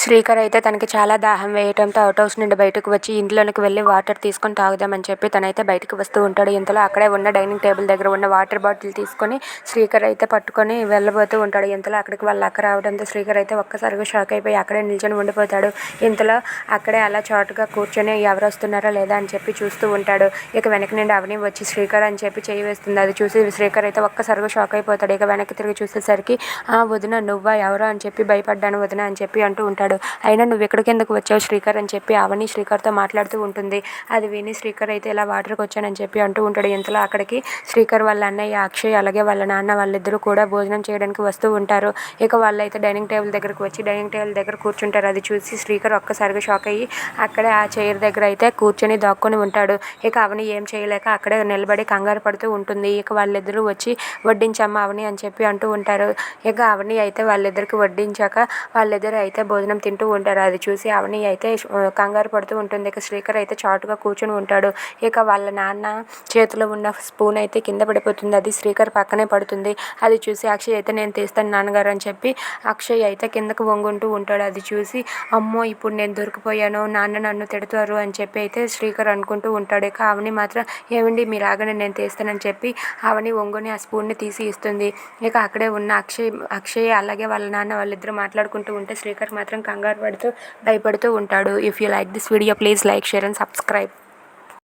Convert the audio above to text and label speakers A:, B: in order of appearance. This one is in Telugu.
A: శ్రీకర్ అయితే తనకి చాలా దాహం వేయటంతో అవుట్ హౌస్ నుండి బయటకు వచ్చి ఇంట్లోనికి వెళ్ళి వాటర్ తీసుకొని తాగుదామని చెప్పి తనైతే బయటకు వస్తూ ఉంటాడు. ఇంతలో అక్కడే ఉన్న డైనింగ్ టేబుల్ దగ్గర ఉన్న వాటర్ బాటిల్ తీసుకొని శ్రీకర్ అయితే పట్టుకొని వెళ్ళబోతూ ఉంటాడు. ఇంతలో అక్కడికి వాళ్ళ అక్క రావడంతో శ్రీకర్ అయితే ఒక్కసారిగా షాక్ అయిపోయి అక్కడే నిల్చొని ఉండిపోతాడు. ఇంతలో అక్కడే అలా చాటుగా కూర్చొని ఎవరు వస్తున్నారా లేదా అని చెప్పి చూస్తూ ఉంటాడు. ఇక వెనక నుండి అవని వచ్చి శ్రీకర్ అని చెప్పి చేయి వేస్తుంది. అది చూసి శ్రీకర్ అయితే ఒక్కసారిగా షాక్ అయిపోతాడు. ఇక వెనక్కి తిరిగి చూసేసరికి ఆ వదిన నువ్వా? ఎవరో? అని చెప్పి భయపడ్డాను వదిన అని చెప్పి అంటూ ఉంటాడు. అయినా నువ్వు ఎక్కడికి ఎందుకు వచ్చావు శ్రీకర్ అని చెప్పి అవని శ్రీకర్తో మాట్లాడుతూ ఉంటుంది. అది విని శ్రీకర్ అయితే ఇలా వాటర్కి వచ్చానని చెప్పి అంటూ ఉంటాడు. ఇంతలో అక్కడికి శ్రీకర్ వాళ్ళ అన్నయ్య అక్షయ్ అలాగే వాళ్ళ నాన్న వాళ్ళిద్దరూ కూడా భోజనం చేయడానికి వస్తూ ఉంటారు. ఇక వాళ్ళైతే డైనింగ్ టేబుల్ దగ్గరకు వచ్చి డైనింగ్ టేబుల్ దగ్గర కూర్చుంటారు. అది చూసి శ్రీకర్ ఒక్కసారిగా షాక్ అయ్యి అక్కడే ఆ చైర్ దగ్గర అయితే కూర్చొని దాక్కొని ఉంటాడు. ఇక అవని ఏం చేయలేక అక్కడే నిలబడి కంగారు పడుతూ ఉంటుంది. ఇక వాళ్ళిద్దరూ వచ్చి వడ్డించమ్మ అవని అని చెప్పి అంటూ ఉంటారు. ఇక అవని అయితే వాళ్ళిద్దరికి వడ్డించాక వాళ్ళిద్దరు అయితే భోజనం తింటూ ఉంటారు. అది చూసి అవని అయితే కంగారు పడుతూ ఉంటుంది. ఇక శ్రీకర్ అయితే చాటుగా కూర్చొని ఉంటాడు. ఇక వాళ్ళ నాన్న చేతిలో ఉన్న స్పూన్ అయితే కింద పడిపోతుంది. అది శ్రీకర్ పక్కనే పడుతుంది. అది చూసి అక్షయ్ అయితే నేను తీస్తాను నాన్నగారు అని చెప్పి అక్షయ్ అయితే కిందకు వంగుంటూ ఉంటాడు. అది చూసి అమ్మో ఇప్పుడు నేను దొరికిపోయాను. నాన్న నన్ను తిడతారు అని చెప్పి అయితే శ్రీకర్ అనుకుంటూ ఉంటాడు. ఇక అవని మాత్రం ఏమండి మీరు రాగానే నేను తీస్తానని చెప్పి అవని వంగుని ఆ స్పూన్ని తీసి ఇస్తుంది. ఇక అక్కడే ఉన్న అక్షయ్ అక్షయ్ అలాగే వాళ్ళ నాన్న వాళ్ళిద్దరూ మాట్లాడుకుంటూ ఉంటే శ్రీకర్ మాత్రం కంగారు పడుతూ భయపడుతూ ఉంటాడు. If you like this video please like share and subscribe